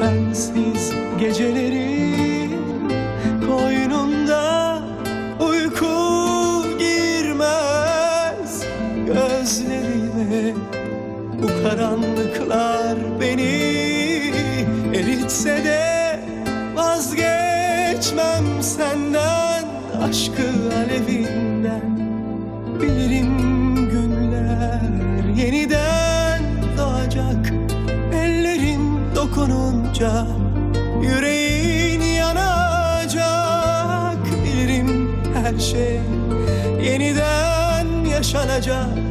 bensiz gecelerim Koynunda uyku girmez. Gözlerime bu karanlıklar beni eritse de Vazgeçmem senden. Aşkı alevinden Bilirim günler yeniden dokununca yüreğin yanacak Bilirim her şey yeniden yaşanacak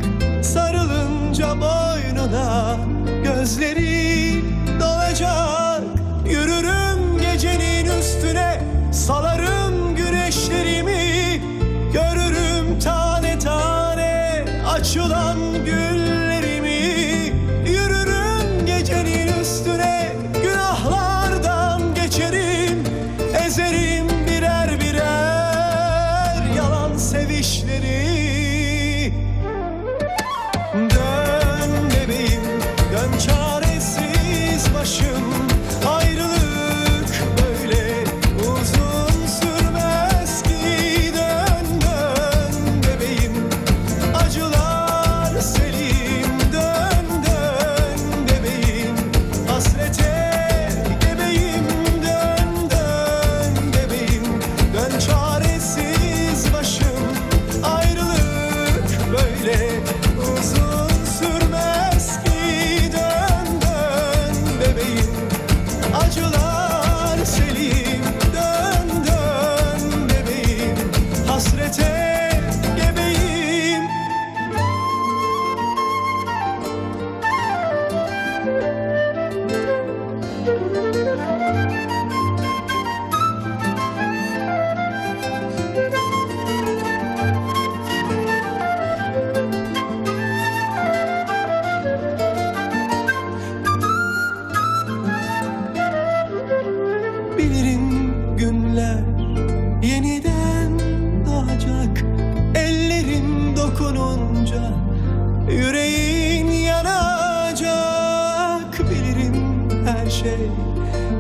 sevişleri Bilirim günler yeniden doğacak Ellerin dokununca yüreğin yanacak Bilirim her şey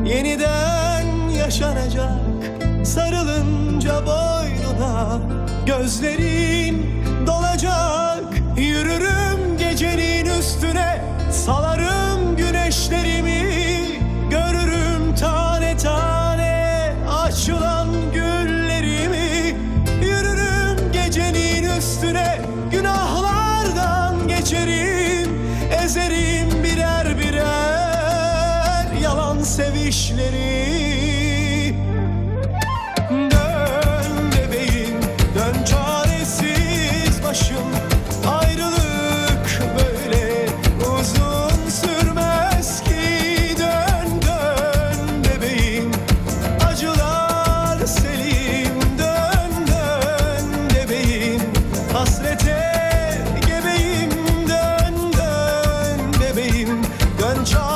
yeniden yaşanacak. Sarılınca boynuna gözlerin dolacak Yürürüm gecenin üstüne salarım üstüne günahlardan geçerim Ezerim birer birer yalan sevişleri 먼저